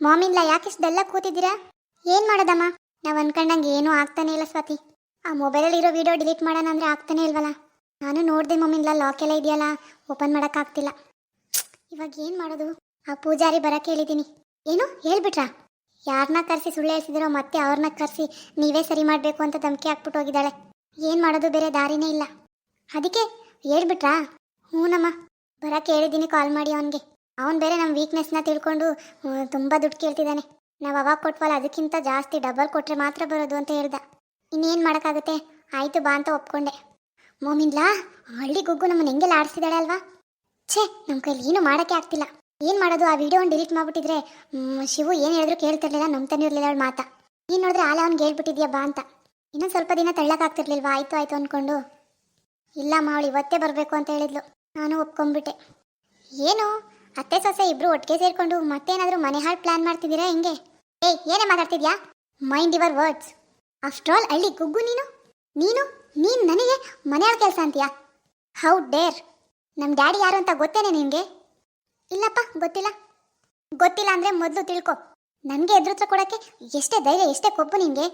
ಮಾಮಿನ್ಲ ಯಾಕಿಷ್ಟು ಇಷ್ಟೆಲ್ಲ ಕೂತಿದ್ದೀರಾ? ಏನು ಮಾಡೋದಮ್ಮ? ನಾವು ಅನ್ಕೊಂಡಂಗೆ ಏನೂ ಆಗ್ತಾನೆ ಇಲ್ಲ ಸ್ವಾತಿ. ಆ ಮೊಬೈಲಲ್ಲಿ ಇರೋ ವಿಡಿಯೋ ಡಿಲೀಟ್ ಮಾಡೋಣ ಅಂದರೆ ಆಗ್ತಾನೆ ಇಲ್ವಲ್ಲ? ನಾನು ನೋಡಿದೆ ಮಮ್ಮಿನ್ಲ ಲಾಕ್ ಎಲ್ಲ ಇದೆಯಲ್ಲ, ಓಪನ್ ಮಾಡೋಕ್ಕಾಗ್ತಿಲ್ಲ ಇವಾಗ ಏನು ಮಾಡೋದು? ಆ ಪೂಜಾರಿ ಬರಕ್ಕೆ ಹೇಳಿದ್ದೀನಿ. ಏನು? ಹೇಳ್ಬಿಟ್ರಾ? ಯಾರನ್ನ ಕರೆಸಿ ಸುಳ್ಳು ಹೇಳ್ಸಿದಿರೋ ಮತ್ತೆ ಅವ್ರನ್ನ ಕರೆಸಿ ನೀವೇ ಸರಿ ಮಾಡಬೇಕು ಅಂತ ಧಮಕಿ ಹಾಕ್ಬಿಟ್ಟು ಹೋಗಿದ್ದಾಳೆ. ಏನು ಮಾಡೋದು ಬೇರೆ ದಾರಿನೇ ಇಲ್ಲ. ಅದಕ್ಕೆ ಹೇಳ್ಬಿಟ್ರಾ? ಹ್ಞೂನಮ್ಮ ಬರಕ್ಕೆ ಹೇಳಿದ್ದೀನಿ ಕಾಲ್ ಮಾಡಿ ಅವನಿಗೆ. ಅವನು ಬೇರೆ ನಮ್ಮ ವೀಕ್ನೆಸ್ನ ತಿಳ್ಕೊಂಡು ತುಂಬ ದುಡ್ಡು ಕೇಳ್ತಿದ್ದಾನೆ. ನಾವು ಅವಾಗ ಕೊಟ್ವಲ್ಲ, ಅದಕ್ಕಿಂತ ಜಾಸ್ತಿ ಡಬಲ್ ಕೊಟ್ಟರೆ ಮಾತ್ರ ಬರೋದು ಅಂತ ಹೇಳ್ದ. ಇನ್ನೇನು ಮಾಡೋಕ್ಕಾಗುತ್ತೆ? ಆಯಿತು ಬಾ ಅಂತ ಒಪ್ಕೊಂಡೆ. ಮೋಮಿನ್ಲಾ, ಹಳ್ಳಿ ಗುಗ್ಗು ನಮ್ಮನ್ನು ಹೆಂಗೆಲ್ಲ ಆಡಿಸಿದಾಳೆ ಅಲ್ವಾ? ಛೇ ನಮ್ಮ ಕೈಲಿ ಏನೂ ಮಾಡೋಕ್ಕೆ ಆಗ್ತಿಲ್ಲ. ಏನು ಮಾಡೋದು? ಆ ವಿಡಿಯೋನ ಡಿಲೀಟ್ ಮಾಡಿಬಿಟ್ಟಿದ್ರೆ ಶಿವು ಏನು ಹೇಳಿದ್ರು ಕೇಳ್ತಿರ್ಲಿಲ್ಲ, ನಂಬ್ತಾನೆ ಇರಲಿಲ್ಲ ಅವಳು ಮಾತಾ. ನೀನು ನೋಡಿದ್ರೆ ಆಲೆ ಅವ್ನಿಗೆ ಹೇಳ್ಬಿಟ್ಟಿದ್ಯಾ ಬಾ ಅಂತ. ಇನ್ನೊಂದು ಸ್ವಲ್ಪ ದಿನ ತಳ್ಳಕ್ಕಾಗ್ತಿರ್ಲಿಲ್ವಾ ಆಯಿತು ಆಯಿತು ಅಂದ್ಕೊಂಡು ಇಲ್ಲ ಮಾವಳು, ಇವತ್ತೇ ಬರಬೇಕು ಅಂತ ಹೇಳಿದ್ಲು. ನಾನು ಒಪ್ಕೊಂಡ್ಬಿಟ್ಟೆ. ಏನು? ಅತ್ತೆ ಸೊಸೆ ಇಬ್ರು ಒಟ್ಟಿಗೆ ಸೇರ್ಕೊಂಡು ಮತ್ತೇನಾದರೂ ಮನೆ ಹಾಳು ಪ್ಲಾನ್ ಮಾಡ್ತಿದ್ದೀರಾ ಹೆಂಗೆ? ಏಯ್, ಏನೇ ಮಾತಾಡ್ತಿದ್ಯಾ? Mind your words after all ಹಳ್ಳಿ ಗುಗ್ಗು ನೀನು? ನೀನು? ನೀನು ನನಗೆ ಮನೆಯವ್ರ ಕೆಲಸ ಅಂತೀಯಾ? ಹೌ ಡೇರ್ ನಮ್ಮ ಡ್ಯಾಡಿ ಯಾರು ಅಂತ ಗೊತ್ತೇನೆ ನಿನಗೆ? ಇಲ್ಲಪ್ಪ, ಗೊತ್ತಿಲ್ಲ. ಗೊತ್ತಿಲ್ಲ ಅಂದರೆ ಮೊದಲು ತಿಳ್ಕೊ. ನನಗೆ ಎದುರುತ್ರ ಕೊಡೋಕ್ಕೆ ಎಷ್ಟೇ ಧೈರ್ಯ, ಎಷ್ಟೇ ಕೊಬ್ಬು ನಿನಗೆ.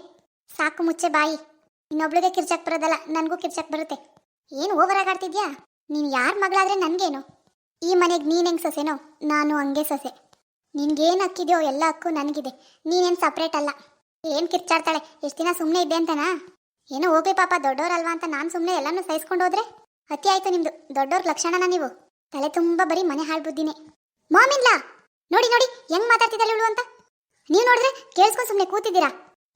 ಸಾಕು ಮುಚ್ಚೆ ಬಾಯಿ. ಇನ್ನೊಬ್ಳಿಗೆ ಕಿರ್ಚಕ್ ಬರೋದಲ್ಲ, ನನಗೂ ಕಿರ್ಚಕ್ ಬರುತ್ತೆ. ಏನು ಓವರ್ ಆಗಾಡ್ತಿದ್ಯಾ ನೀನು ಯಾರ ಮಗಳಾದರೆ ನನಗೇನು? ಈ ಮನೆಗೆ ನೀನು ಹೆಂಗೆ ಸೊಸೆನೋ? ನಾನು ಹಂಗೆ ಸೊಸೆ. ನಿನ್ಗೇನು ಹಕ್ಕಿದೆಯೋ ಎಲ್ಲ ಹಕ್ಕು ನನಗಿದೆ. ನೀನೇನು ಸಪ್ರೇಟ್ ಅಲ್ಲ. ಏನು ಕಿರ್ಚಾಡ್ತಾಳೆ? ಎಷ್ಟು ದಿನ ಸುಮ್ಮನೆ ಇದ್ದೆ ಅಂತನಾ? ಏನೋ ಹೋಗ್ಲಿ ಪಾಪ, ದೊಡ್ಡೋರಲ್ವಾ ಅಂತ ನಾನು ಸುಮ್ಮನೆ ಎಲ್ಲನೂ ಸಹಿಸ್ಕೊಂಡು ಹೋದ್ರೆ? ಅತಿ ಆಯ್ತು ನಿಮ್ದು. ದೊಡ್ಡೋರ್ ಲಕ್ಷಣನ ನೀವು. ತಲೆ ತುಂಬ ಬರೀ ಮನೆ ಹಾಳ್ಬುದ್ದಿನೇ ಮಾಮಿನ್ಲಾ! ನೋಡಿ ನೋಡಿ, ಹೆಂಗ್ ಮಾತಾಡ್ತಿದ್ದಾಳೆ ಇವಳು ಅಂತ? ನೀವು ನೋಡಿದ್ರೆ ಕೇಳಿಸ್ಕೊಂಡು ಸುಮ್ಮನೆ ಕೂತಿದ್ದೀರಾ?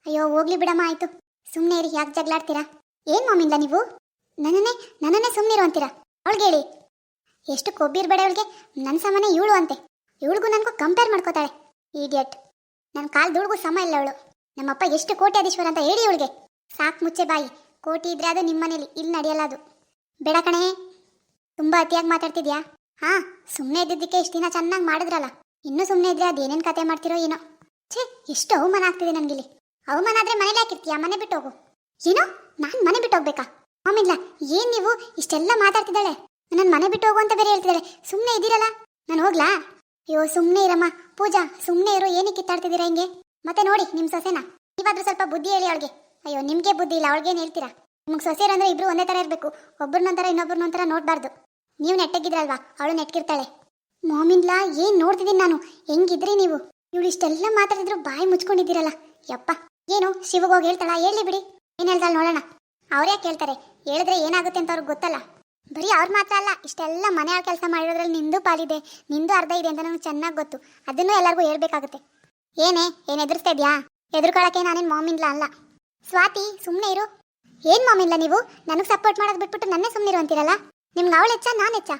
ಅಯ್ಯೋ, ಹೋಗ್ಲಿ ಬಿಡಮ್ಮ, ಆಯ್ತು. ಸುಮ್ಮನೆ ಇರಿ, ಯಾಕೆ ಜಗಳಾಡ್ತೀರಾ ಏನು ಮಾಮಿನ್ಲಾ ನೀವು? ನನ್ನನ್ನೇ ನನ್ನನ್ನೇ ಸುಮ್ಮನಿರು ಅಂತೀರಾ? ಅವಳಿಗೆ ಹೇಳಿ ಎಷ್ಟು ಕೊಬ್ಬಿರ್ಬೇಡ ಅವಳಿಗೆ? ನನ್ನ ಸಮನೆ ಇವಳು ಅಂತೆ. ಇವಳಿಗೂ ನನಗೂ ಕಂಪೇರ್ ಮಾಡ್ಕೋತಾಳೆ. ಈಡಿಯಟ್ ನನ್ನ ಕಾಲ್ ದುಡ್ಗೂ ಸಮ ಇಲ್ಲ ಅವಳು. ನಮ್ಮಪ್ಪ ಎಷ್ಟು ಕೋಟ್ಯಾಧೀಶ್ವರ ಅಂತ ಹೇಳಿ ಇವಳಿಗೆ. ಸಾಕು ಮುಚ್ಚೆ ಬಾಯಿ. ಕೋಟಿ ಇದ್ರೆ ಅದು ನಿಮ್ಮನೇಲಿ, ಇಲ್ಲಿ ನಡೆಯಲ್ಲ ಅದು. ಬೇಡ ಕಣೇ. ತುಂಬ ಅತಿಯಾಗಿ ಮಾತಾಡ್ತಿದ್ಯಾ? ಹಾ ಸುಮ್ಮನೆ ಇದ್ದಿದ್ದಕ್ಕೆ ಇಷ್ಟು ದಿನ ಚೆನ್ನಾಗಿ ಮಾಡಿದ್ರಲ್ಲ. ಇನ್ನೂ ಸುಮ್ಮನೆ ಇದ್ರೆ ಅದೇನೇನು ಕತೆ ಮಾಡ್ತಿರೋ ಏನೋ. ಛೇ, ಎಷ್ಟು ಅವಮಾನ ಆಗ್ತಿದೆ ನನಗಿಲ್ಲಿ. ಅವಮಾನ ಆದ್ರೆ ಮನೇಲಿ ಹಾಕಿರ್ತೀಯ? ಮನೆ ಬಿಟ್ಟು ಹೋಗು. ಏನೋ? ನಾನು ಮನೆ ಬಿಟ್ಟು ಹೋಗ್ಬೇಕಾ? ಆಮೇಲೆ ಏನ್ ನೀವು? ಇಷ್ಟೆಲ್ಲ ಮಾತಾಡ್ತಿದ್ದಾಳೆ. ನನ್ನ ಮನೆ ಬಿಟ್ಟು ಹೋಗು ಅಂತ ಬೇರೆ ಹೇಳ್ತಿದ್ದಾಳೆ. ಸುಮ್ಮನೆ ಇದ್ದೀರಲ್ಲ? ನಾನು ಹೋಗ್ಲಾ? ಅಯ್ಯೋ ಸುಮ್ಮನೆ ಇರಮ್ಮ. ಪೂಜಾ ಸುಮ್ಮನೆ ಇರೋ. ಏನಕ್ಕೆ ಕಿತ್ತಾಡ್ತಿದ್ದೀರಾ ಹಿಂಗೆ? ಮತ್ತೆ ನೋಡಿ ನಿಮ್ಮ ಸೊಸೆನ. ನೀವಾದ್ರೂ ಸ್ವಲ್ಪ ಬುದ್ಧಿ ಹೇಳಿ ಅವಳಿಗೆ. ಅಯ್ಯೋ, ನಿಮಗೆ ಬುದ್ಧಿ ಇಲ್ಲ. ಅವಳಿಗೇನು ಹೇಳ್ತೀರಾ? ನಿಮ್ಗೆ ಸೊಸೆಯರಂದ್ರೆ ಇಬ್ರು ಒಂದೇ ಥರ ಇರಬೇಕು. ಒಬ್ಬರನ್ನೊಂಥರ ಇನ್ನೊಬ್ಬರನ್ನೊಂಥರ ನೋಡಬಾರ್ದು. ನೀವು ನೆಟ್ಟಗಿದ್ರಲ್ವಾ? ಅವಳು ನೆಟ್ಗಿರ್ತಾಳೆ. ಮೋಮಿನ್ಲಾ, ಏನು ನೋಡ್ತಿದ್ದೀನಿ ನಾನು? ಹೆಂಗಿದ್ರಿ ನೀವು? ಇವಳು ಇಷ್ಟೆಲ್ಲ ಮಾತಾಡಿದ್ರು ಬಾಯಿ ಮುಚ್ಕೊಂಡಿದ್ದೀರಲ್ಲ. ಯಪ್ಪ. ಏನು ಶಿವಗೋಗಿ ಹೇಳ್ತಾಳ? ಹೇಳಿ ಬಿಡಿ. ಏನ್ ಹೇಳ್ತಾಳೆ ನೋಡೋಣ. ಯಾಕೆ ಕೇಳ್ತಾರೆ ಹೇಳಿದ್ರೆ ಏನಾಗುತ್ತೆ ಅಂತ ಅವ್ರಿಗೆ ಗೊತ್ತಲ್ಲ. ಬರೀ ಅವ್ರು ಮಾತ್ರ ಅಲ್ಲ, ಇಷ್ಟೆಲ್ಲ ಮನೆ ಕೆಲಸ ಮಾಡಿರೋದ್ರಲ್ಲಿ ನಿಂದು ಪಾಲಿದೆ, ನಿಂದು ಅರ್ಧ ಇದೆ ಅಂತ ನನಗೆ ಚೆನ್ನಾಗಿ ಗೊತ್ತು. ಅದನ್ನು ಎಲ್ಲರಿಗೂ ಹೇಳ್ಬೇಕಾಗುತ್ತೆ. ಏನೇ, ಏನ್ ಎದುರಿಸ್ತಾ ಇದೆಯಾ? ಎದುರ್ಕೊಳಕ್ಕೆ ನಾನೇನು ಮಾಮಿನ್ಲ ಅಲ್ಲ. ಸ್ವಾತಿ ಸುಮ್ಮನೆ ಇರು. ಏನ್ ಮಾಮಿನ್ಲ ನೀವು? ನನಗೆ ಸಪೋರ್ಟ್ ಮಾಡೋದು ಬಿಟ್ಬಿಟ್ಟು ನನ್ನೇ ಸುಮ್ಮನಿರು ಅಂತೀರಲ್ಲ? ನಿಮ್ಗೆ ಅವಳು ಹೆಚ್ಚ, ನಾನು ಹೆಚ್ಚ?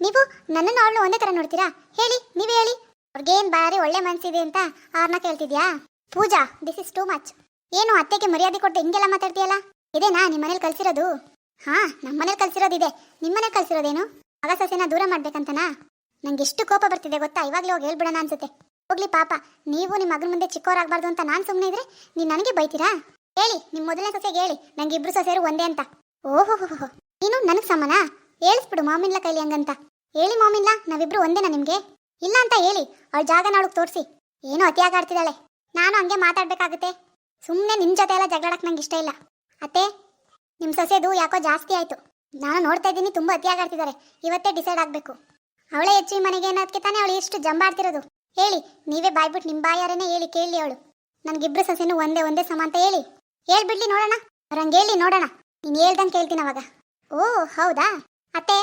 ನೀವು ನನ್ನನ್ನು ಅವಳು ಒಂದೇ ಥರ ನೋಡ್ತೀರಾ? ಹೇಳಿ, ನೀವೇ ಹೇಳಿ. ಅವ್ರಿಗೇನು ಬಾರಿ ಒಳ್ಳೆ ಮನ್ಸಿದೆ ಅಂತ ಅವ್ರನ್ನ ಕೇಳ್ತಿದ್ಯಾ? Pooja this is too much ಏನು ಅತ್ತೆಗೆ ಮರ್ಯಾದೆ ಕೊಟ್ಟು ಹಿಂಗೆಲ್ಲ ಮಾತಾಡ್ತೀಯಲ್ಲ? ಇದೇನಾ ನಿಮ್ಮ ಮನೇಲಿ ಕಲ್ಸಿರೋದು? ಹಾ ನಮ್ಮ ಮನೇಲಿ ಕಲ್ಸಿರೋದಿದೆ ನಿಮ್ಮ ಮನೇಲಿ ಕಲ್ಸಿರೋದೇನು? ಮಗ ಸೊಸೆನ ದೂರ ಮಾಡ್ಬೇಕಂತನಾ? ನಂಗೆ ಎಷ್ಟು ಕೋಪ ಬರ್ತಿದೆ ಗೊತ್ತಾ? ಇವಾಗಲೇ ಹೋಗಿ ಹೇಳ್ಬಿಡೋಣ ಅನ್ಸುತ್ತೆ. ಹೋಗ್ಲಿ ಪಾಪ, ನೀವು ನಿಮ್ಮ ಮಗನ ಮುಂದೆ ಚಿಕ್ಕವರಾಗಬಾರ್ದು ಅಂತ ನಾನು ಸುಮ್ಮನೆ ಇದ್ರೆ ನೀನು ನನಗೆ ಬೈತೀರಾ? ಹೇಳಿ ನಿಮ್ಮ ಮೊದಲನೇ ಸಸ್ಯಗೆ ಹೇಳಿ. ನಂಗೆ ಇಬ್ರು ಸಸ್ಯರು ಒಂದೇ ಅಂತ. ಓಹೋ ನೀನು ನನಗೆ ಸಮಾನ? ಹೇಳಿಸ್ಬಿಡು ಮಾಮಿನ್ಲ ಕೈಲಿ ಹಂಗಂತ. ಹೇಳಿ ಮಾಮಿನ್ಲ, ನಾವಿಬ್ರು ಒಂದೇನಾ ನಿಮಗೆ? ಇಲ್ಲ ಅಂತ ಹೇಳಿ, ಅವಳ ಜಾಗ ನಾಳಗ್ ತೋರಿಸಿ. ಏನೋ ಅತಿಯಾಗಿ ಆಡ್ತಿದ್ದಾಳೆ ನಾನು ಹಂಗೆ ಮಾತಾಡ್ಬೇಕಾಗುತ್ತೆ. ಸುಮ್ಮನೆ ನಿಮ್ಮ ಜೊತೆ ಎಲ್ಲ ಜಗಳಕ್ಕೆ ನಂಗೆ ಇಷ್ಟ ಇಲ್ಲ. ಅತ್ತೆ ನಿಮ್ಮ ಸೊಸೆದು ಯಾಕೋ ಜಾಸ್ತಿ ಆಯಿತು. ನಾನು ನೋಡ್ತಾ ಇದ್ದೀನಿ ತುಂಬ ಅತಿಯಾಗಿ ಆಡ್ತಿದ್ದಾರೆ ಇವತ್ತೇ ಡಿಸೈಡ್ ಆಗಬೇಕು. ಅವಳೇ ಹೆಚ್ಚು ಈ ಮನೆಗೆ ಅನ್ನೋದಕ್ಕೆ ತಾನೇ ಅವಳು ಇಷ್ಟು ಜಂಬಾಡ್ತಿರೋದು. ಹೇಳಿ, ನೀವೇ ಬಾಯ್ಬಿಟ್ಟು ನಿಮ್ಮ ಬಾಯಾರೇನೆ ಹೇಳಿ ಕೇಳಿ ಅವಳು. ನನಗಿಬ್ರು ಸೊಸೆನೂ ಒಂದೇ ಒಂದೇ ಸಮ ಅಂತ ಹೇಳಿ. ಹೇಳ್ಬಿಡ್ಲಿ ನೋಡೋಣ. ಅವ್ರಂಗೆ ಹೇಳಿ ನೋಡೋಣ. ನೀನು ಹೇಳ್ದಂಗೆ ಕೇಳ್ತೀನಿ ಅವಾಗ. ಓ, ಹೌದಾ? ಅತ್ತೆ,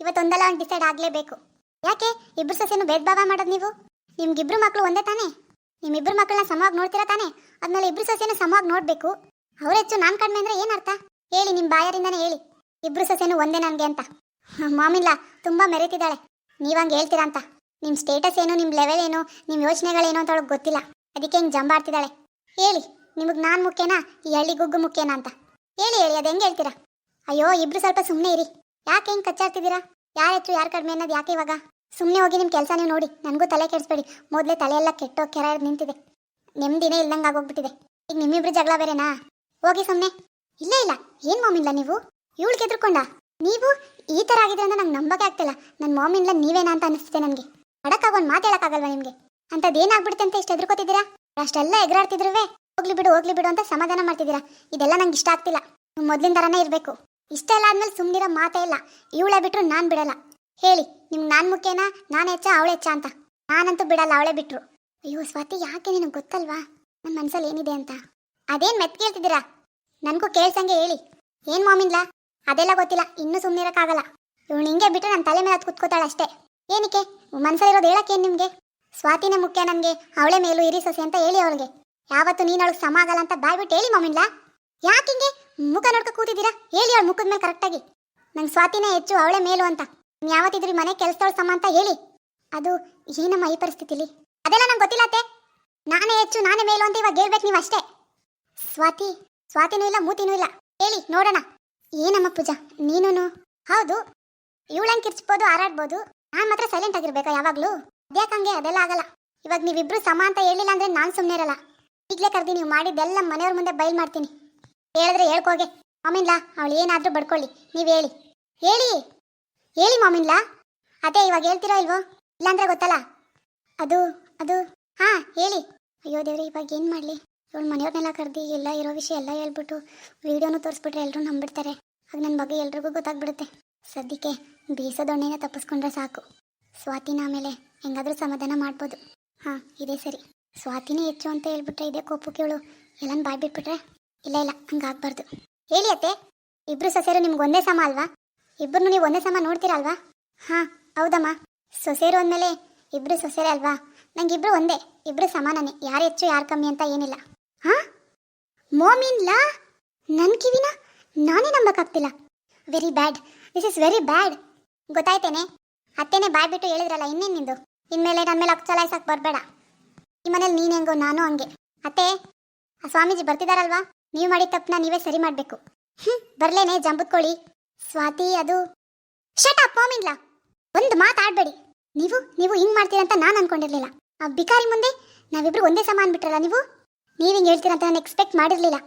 ಇವತ್ತೊಂದಲ್ಲ ಒಂದು ಡಿಸೈಡ್ ಆಗಲೇಬೇಕು. ಯಾಕೆ? ಇಬ್ರು ಸೊಸೆನು ಭೇದ ಭಾವ ಮಾಡೋದು ನೀವು? ನಿಮ್ಗಿಬ್ರು ಮಕ್ಕಳು ಒಂದೇ ತಾನೇ? ನಿಮ್ಮಿಬ್ರು ಮಕ್ಕಳನ್ನ ಸಮವಾಗಿ ನೋಡ್ತೀರಾ ತಾನೇ? ಅದ್ಮೇಲೆ ಇಬ್ರು ಸೊಸೆನೂ ಸಮವಾಗಿ ನೋಡಬೇಕು. ಅವ್ರ ಹೆಚ್ಚು ನಾನು ಕಡಿಮೆ ಅಂದರೆ ಏನರ್ಥ ಹೇಳಿ ನಿಮ್ಮ ಬಾಯರಿಂದನೇ ಹೇಳಿ. ಇಬ್ರು ಸೊಸೆನು ಒಂದೇ ನನಗೆ ಅಂತ. ಮಾಮಿಲ್ಲ ತುಂಬಾ ಮೆರೀತಿದ್ದಾಳೆ. ನೀವಂಗೆ ಹೇಳ್ತೀರಾ ಅಂತ. ನಿಮ್ಮ ಸ್ಟೇಟಸ್ ಏನು ನಿಮ್ಮ ಲೆವೆಲ್ ಏನು ನಿಮ್ಮ ಯೋಚನೆಗಳೇನು ಅಂತ ಅವಳಿಗೆ ಗೊತ್ತಿಲ್ಲ. ಅದಕ್ಕೆ ಹಿಂಗೆ ಜಂಬಾಡ್ತಿದ್ದಾಳೆ. ಹೇಳಿ, ನಿಮಗೆ ನಾನು ಮುಖ್ಯನಾ, ಈ ಹಳ್ಳಿ ಗುಗ್ಗು ಮುಖ್ಯನಾ ಅಂತ. ಹೇಳಿ ಹೇಳಿ, ಅದು ಹೆಂಗೆ ಹೇಳ್ತೀರಾ? ಅಯ್ಯೋ, ಇಬ್ರು ಸ್ವಲ್ಪ ಸುಮ್ಮನೆ ಇರಿ. ಯಾಕೆ ಹೆಂಗೆ ಕಚ್ಚಾಡ್ತಿದ್ದೀರಾ? ಯಾರು ಹೆಚ್ಚು ಯಾರು ಕಡಿಮೆ ಅನ್ನೋದು ಯಾಕೆ ಇವಾಗ? ಸುಮ್ಮನೆ ಹೋಗಿ ನಿಮ್ಮ ಕೆಲಸ ನೀವು ನೋಡಿ. ನನಗೂ ತಲೆ ಕೆಡಿಸ್ಬೇಡಿ. ಮೊದಲೇ ತಲೆಯೆಲ್ಲ ಕೆಟ್ಟೋ ಕೆರ ನಿಂತಿದೆ. ನೆಮ್ಮದಿನೇ ಇಲ್ದಂಗೆ ಆಗೋಗ್ಬಿಟ್ಟಿದೆ ಈಗ ನಿಮ್ಮಿಬ್ರು ಜಗಳ ಬೇರೆನಾ? ಹೋಗಿ ಸುಮ್ಮನೆ ಇಲ್ಲ ಇಲ್ಲ. ಏನು ಮಾಮಿಲ್ಲ ನೀವು? ಇವಳಿಗೆ ಎದ್ರುಕೊಂಡ ನೀವು ಈ ಥರ ಆಗಿದೆ ಅಂತ ನಂಗೆ ನಂಬಕ್ಕೆ ಆಗ್ತಿಲ್ಲ. ನನ್ನ ಮಾಮಿಲ್ಲ ನೀವೇನಾ ಅಂತ ಅನಿಸ್ತಿದೆ ನನಗೆ. ಅಡಕ್ಕಾಗ ಒಂದು ಮಾತು ಹೇಳೋಕ್ಕಾಗಲ್ವಾ ನಿಮಗೆ? ಅಂತದೇನಾಗ್ಬಿಡುತ್ತೆ ಅಂತ ಇಷ್ಟು ಎದ್ರಕೋತಿದ್ದೀರಾ ಅಷ್ಟೆಲ್ಲ ಎಗರಾಡ್ತಿದ್ರುವೆ? ಹೋಗ್ಲಿ ಬಿಡು ಹೋಗ್ಲಿ ಬಿಡು ಅಂತ ಸಮಾಧಾನ ಮಾಡ್ತಿದ್ದೀರಾ? ಇದೆಲ್ಲ ನಂಗೆ ಇಷ್ಟ ಆಗ್ತಿಲ್ಲ. ಮೊದ್ಲಿನ ಥರನೇ ಇರಬೇಕು. ಇಷ್ಟ ಎಲ್ಲ ಆದ್ಮೇಲೆ ಸುಮ್ಮನಿರೋ ಮಾತೇ ಇಲ್ಲ. ಇವಳೆ ಬಿಟ್ರು ನಾನು ಬಿಡಲ್ಲ. ಹೇಳಿ, ನಿಮ್ಗೆ ನಾನು ಮುಖ್ಯನಾ? ನಾನು ಹೆಚ್ಚ ಅವಳೆ ಹೆಚ್ಚ ಅಂತ. ನಾನಂತೂ ಬಿಡಲ್ಲ, ಅವಳೆ ಬಿಟ್ರು. ಅಯ್ಯೋ, ಸ್ವಾತಿ, ಯಾಕೆ ನಿನಗೆ ಗೊತ್ತಲ್ವಾ? ನನ್ನ ಮನಸ್ಸಲ್ಲಿ ಏನಿದೆ ಅಂತ? ಅದೇನ್ ಮೆತ್ ಕೇಳ್ತಿದ್ದೀರಾ? ನನಗೂ ಕೇಳ್ಸಂಗೆ ಹೇಳಿ. ಏನು ಮಾಮಿನ್ಲಾ ಅದೆಲ್ಲ ಗೊತ್ತಿಲ್ಲ. ಇನ್ನೂ ಸುಮ್ಮನಿರಕ್ಕಾಗಲ್ಲ ಇವಳು ಹಿಂಗೆ ಬಿಟ್ಟು ನನ್ನ ತಲೆ ಮೇಲೆ ಅದು ಕುತ್ಕೋತಾಳೆ ಅಷ್ಟೇ. ಏನಕ್ಕೆ? ಮನಸ್ಸಲ್ಲಿರೋದು ಹೇಳಕ್ಕೆ ಏನು ನಿಮಗೆ? ಸ್ವಾತಿನೇ ಮುಖ್ಯ ನನಗೆ. ಅವಳೆ ಮೇಲೂ ಇರಿ ಸೊಸೆ ಅಂತ ಹೇಳಿ ಅವಳಿಗೆ. ಯಾವತ್ತು ನೀನು ಅವಳಿಗೆ ಸಮ ಆಗಲ್ಲ ಅಂತ ಬಾಯ್ಬಿಟ್ಟು ಹೇಳಿ ಮಾಮಿನ್ಲಾ ಯಾಕೆ ಹಿಂಗೆ? ಮುಖ ನೋಡ್ಕೊ ಕೂತಿದ್ದೀರಾ? ಹೇಳಿ ಅವಳು ಮುಖದ ಮೇಲೆ ಕರೆಕ್ಟಾಗಿ. ನಂಗೆ ಸ್ವಾತಿನೇ ಹೆಚ್ಚು ಅವಳೆ ಮೇಲು ಅಂತ. ನೀವು ಯಾವತ್ತಿದ್ರಿ ಮನೆ ಕೆಲಸದವಳು ಸಮ ಅಂತ ಹೇಳಿ. ಅದು ಏನಮ್ಮ ಈ ಪರಿಸ್ಥಿತಿಲಿ? ಅದೆಲ್ಲ ನಂಗೆ ಗೊತ್ತಿಲ್ಲ ಅತ್ತೆ. ನಾನೇ ಹೆಚ್ಚು, ನಾನೇ ಮೇಲು ಅಂತ ಇವಾಗ ಹೇಳ್ಬೇಕು ನೀವು ಅಷ್ಟೇ. ಸ್ವಾತಿ ಸ್ವಾತಿನೂ ಇಲ್ಲ, ಮೂತಿನೂ ಇಲ್ಲ. ಹೇಳಿ, ನೋಡೋಣ. ಏನಮ್ಮ ಪೂಜಾ ನೀನು ಹೌದು. ಇವಳಂಗೆ ಕಿರ್ಚ್ಬೋದು, ಹಾರಾಡ್ಬೋದು. ನಾನು ಮಾತ್ರ ಸೈಲೆಂಟ್ ಆಗಿರ್ಬೇಕಾ ಯಾವಾಗ್ಲೂ? ಅದ್ಯಾಕಂಗೆ ಅದೆಲ್ಲ ಆಗಲ್ಲ. ಇವಾಗ ನೀವಿಬ್ರು ಸಮ ಅಂತ ಹೇಳಿಲ್ಲ ಅಂದ್ರೆ ನಾನು ಸುಮ್ಮನೆ ಇರಲ್ಲ. ಈಗಲೇ ಕರ್ದಿ ನೀವು ಮಾಡಿದ್ದೆಲ್ಲ ಮನೆಯವ್ರ ಮುಂದೆ ಬೈಲ್ ಮಾಡ್ತೀನಿ. ಹೇಳಿದ್ರೆ ಹೇಳ್ಕೋಗೆ ಮಾಮಿನ್ಲಾ, ಅವಳು ಏನಾದರೂ ಬಡ್ಕೊಳ್ಳಿ. ನೀವು ಹೇಳಿ. ಹೇಳಿ. ಹೇಳಿ ಮಾಮಿನ್ಲಾ. ಅದೇ ಇವಾಗ ಹೇಳ್ತಿರೋ ಇಲ್ವೋ? ಇಲ್ಲಾಂದ್ರೆ ಗೊತ್ತಲ್ಲ. ಅದು ಅದು. ಹಾಂ, ಹೇಳಿ. ಅಯ್ಯೋ ದೇವ್ರಿ, ಇವಾಗ ಏನು ಮಾಡಲಿ? ಇವಳು ಮನೆಯವ್ರನ್ನೆಲ್ಲ ಕರೆದಿ ಎಲ್ಲ ಇರೋ ವಿಷಯ ಎಲ್ಲ ಹೇಳ್ಬಿಟ್ಟು ವಿಡಿಯೋನು ತೋರಿಸ್ಬಿಟ್ರೆ ಎಲ್ಲರೂ ನಂಬಿಡ್ತಾರೆ. ಆಗ ನನ್ನ ಬಗ್ಗೆ ಎಲ್ರಿಗೂ ಗೊತ್ತಾಗ್ಬಿಡುತ್ತೆ. ಸದ್ಯಕ್ಕೆ ಬೇಸದೊಣ್ಣೆನ ತಪ್ಪಿಸ್ಕೊಂಡ್ರೆ ಸಾಕು. ಸ್ವಾತಿನ ಆಮೇಲೆ ಹೆಂಗಾದರೂ ಸಮಾಧಾನ ಮಾಡ್ಬೋದು. ಹಾಂ, ಇದೇ ಸರಿ. ಸ್ವಾತಿನೇ ಹೆಚ್ಚು ಅಂತ ಹೇಳ್ಬಿಟ್ರೆ ಇದೇ ಕೋಪಕ್ಕೆ ಇವಳು ಎಲ್ಲನ ಬಾಯ್ ಬಿಟ್ಬಿಟ್ರೆ? ಇಲ್ಲ ಇಲ್ಲ, ಹಂಗಾಗ್ಬಾರ್ದು. ಹೇಳಿ ಅತ್ತೆ ಇಬ್ಬರು ಸೊಸೆರು ನಿಮ್ಗೆ ಒಂದೇ ಸಮ ಅಲ್ವಾ? ಇಬ್ಬರನ್ನು ನೀವು ಒಂದೇ ಸಮ ನೋಡ್ತೀರಲ್ವಾ ಹಾಂ, ಹೌದಮ್ಮ. ಸೊಸೆರು ಅಂದಮೇಲೆ ಇಬ್ಬರು ಸೊಸೆರೇ ಅಲ್ವಾ? ನಂಗಿಬ್ರು ಒಂದೇ ಇಬ್ಬರು ಸಮಾನನೇ. ಯಾರು ಹೆಚ್ಚು, ಯಾರು ಕಮ್ಮಿ ಅಂತ ಏನಿಲ್ಲ. ಹಾ? ಮೋಮಿನ್ಲಾ? ನನ್ನ ಕಿವಿನ? ನಾನೇ ನಂಬಕ್ಕಾಗ್ತಿಲ್ಲ. Very bad this is very bad ಗೊತ್ತಾಯ್ತೇನೆ. ಅತ್ತೇನೆ ಬಾಯ್ ಬಿಟ್ಟು ಹೇಳಿದ್ರಲ್ಲ, ಇನ್ನೇನು ನಿಂದು? ಇನ್ಮೇಲೆ ನನ್ನ ಮೇಲೆ ಅಕ್ಚಲಾಯ್ಸಕ್ ಬರಬೇಡ. ಈ ಮನೇಲಿ ನೀನು ಹೆಂಗೋ, ನಾನು ಹಂಗೆ. ಅತ್ತೆ, ಆ ಸ್ವಾಮೀಜಿ ಬರ್ತಿದಾರಲ್ವಾ? ನೀವು ಮಾಡಿದ ತಪ್ಪನ್ನ ನೀವೇ ಸರಿ ಮಾಡಬೇಕು. ಹ್ಞೂ ಬರ್ಲೇನೆ, ಜಂಬುತ್ಕೊಳ್ಳಿ. ಸ್ವಾತಿ, ಅದು. ಶಟ್ ಅಪ್ ಒಂದು ಮಾತಾಡಬೇಡಿ ನೀವು ನೀವು ಹಿಂಗೆ ಮಾಡ್ತೀರಂತ ನಾನು ಅನ್ಕೊಂಡಿರ್ಲಿಲ್ಲ. ಆ ಬಿಕಾರಿ ಮುಂದೆ ನಾವಿಬ್ರು ಒಂದೇ ಸಮ ಅನ್ಬಿಟ್ರಲ್ಲ ನೀವು? ನೀವು ಹಿಂಗೆ ಹೇಳ್ತೀರಾ ಅಂತ ನಾನು ಎಕ್ಸ್ಪೆಕ್ಟ್ ಮಾಡಿರಲಿಲ್ಲ.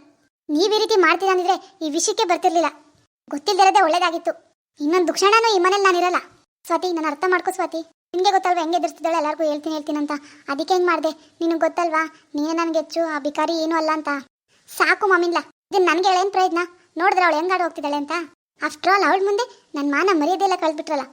ನೀವು ಈ ರೀತಿ ಮಾಡ್ತೀರಾ ಅಂದಿದ್ರೆ ಈ ವಿಷಯಕ್ಕೆ ಬರ್ತಿರ್ಲಿಲ್ಲ. ಗೊತ್ತಿಲ್ಲದಿರೋದೇ ಒಳ್ಳೇದಾಗಿತ್ತು. ಇನ್ನೊಂದು ಕ್ಷಣನೂ ಈ ಮನೇಲಿ ನಾನಿರಲ್ಲ. ಸ್ವಾತಿ, ನಾನು ಅರ್ಥ ಮಾಡ್ಕೋ ಸ್ವಾತಿ. ನಿಮಗೆ ಗೊತ್ತಲ್ವಾ ಹೆಂಗೆ ಎದುರಿಸ್ತಿದ್ದಾಳೆ ಎಲ್ಲರಿಗೂ ಹೇಳ್ತೀನಿ ಹೇಳ್ತೀನಿ ಅಂತ. ಅದಕ್ಕೆ ಹೆಂಗೆ ಮಾಡಿದೆ? ನಿನಗೆ ಗೊತ್ತಲ್ವಾ? ನೀನೇ ನನಗೆ ಹೆಚ್ಚು, ಆ ಬಿಕಾರಿ ಏನೂ ಅಲ್ಲ ಅಂತ. ಸಾಕು ಮಮ್ಮಿಲ್ಲ ಇದನ್ನ ನನಗೆ ಹೇಳೇನು ಪ್ರಯತ್ನ ನೋಡಿದ್ರೆ ಅವಳು ಹೆಂಗಾಡು ಹೋಗ್ತಿದ್ದಾಳೆ ಅಂತ. ಆಫ್ಟರ್ ಆಲ್ ಅವಳ ಮುಂದೆ ನನ್ನ ಮಾನ ಮರ್ಯಾದೆ ಎಲ್ಲ ಕಳ್ಬಿಟ್ರಲ್ಲ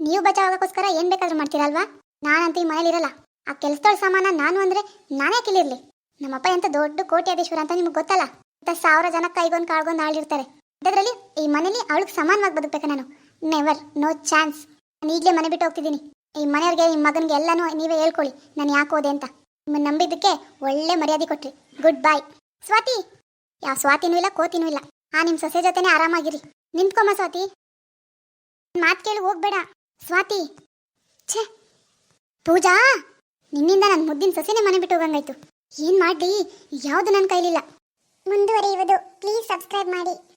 ನೀವು ಬಚಾವಾಗೋಸ್ಕರ ಏನು ಬೇಕಾದ್ರೂ ಮಾಡ್ತೀರಲ್ವಾ? ನಾನಂತೂ ಈ ಮನೇಲಿ ಇರಲ್ಲ ಆ ಕೆಲಸದೊಳ ಸಾಮಾನ ನಾನು ಅಂದರೆ ನಾನೇ ಕಿಲಿರ್ಲಿ. ನಮ್ಮಪ್ಪ ಎಂತ ದೊಡ್ಡ ಕೋಟ್ಯಾಧೀಶ್ವರ ಅಂತ ನಿಮ್ಗೆ ಗೊತ್ತಲ್ಲ? ಇಂಥ ಸಾವಿರ ಜನ ಕೈಗೊಂದು ಕಾಳ್ಗೊಂದು ಆಳಿರ್ತಾರೆ ಅದರಲ್ಲಿ ಈ ಮನೇಲಿ ಅವಳಿಗೆ ಸಮಾನವಾಗಿ ಬದುಕಬೇಕು ನಾನು. ನೆವರ್ ನೋ ಚಾನ್ಸ್ ನಾನು ಈಗಲೇ ಮನೆ ಬಿಟ್ಟು ಹೋಗ್ತಿದ್ದೀನಿ ಈ ಮನೆಯವ್ರಿಗೆ ನಿಮ್ಮ ಮಗನಿಗೆ ಎಲ್ಲನೂ ನೀವೇ ಹೇಳ್ಕೊಳ್ಳಿ. ನಾನು ಯಾಕೆ ಹೋದೆ ಅಂತ. ನಿಮ್ಮನ್ನ ನಂಬಿದ್ದಕ್ಕೆ ಒಳ್ಳೆ ಮರ್ಯಾದೆ ಕೊಟ್ರಿ. Good bye Swati! ಯಾವ ಸ್ವಾತಿನೂ ಇಲ್ಲ, ಕೋತಿನೂ ಇಲ್ಲ. ಆ ನಿಮ್ಮ ಸೊಸೆ ಜೊತೆನೇ ಆರಾಮಾಗಿರಿ. ನಿಂತ್ಕೊಮ್ಮ ಸ್ವಾತಿ. ಮಾತು ಕೇಳಿ, ಹೋಗ್ಬೇಡ. ಸ್ವಾತಿ! ಛೇ! ಪೂಜಾ! ನಿನ್ನಿಂದ ನನ್ನ ಮುದ್ದಿನ ಸೊಸೆನೇ ಮನೆ ಬಿಟ್ಟು ಹೋಗಂಗಾಯ್ತು. ಏನ್ ಮಾಡ್ಲಿ? ಯಾವ್ದು ನನ್ನ ಕೈಲಿಲ್ಲ. ಮುಂದುವರಿಯುವುದು. ಪ್ಲೀಸ್ ಸಬ್ಸ್ಕ್ರೈಬ್ ಮಾಡಿ.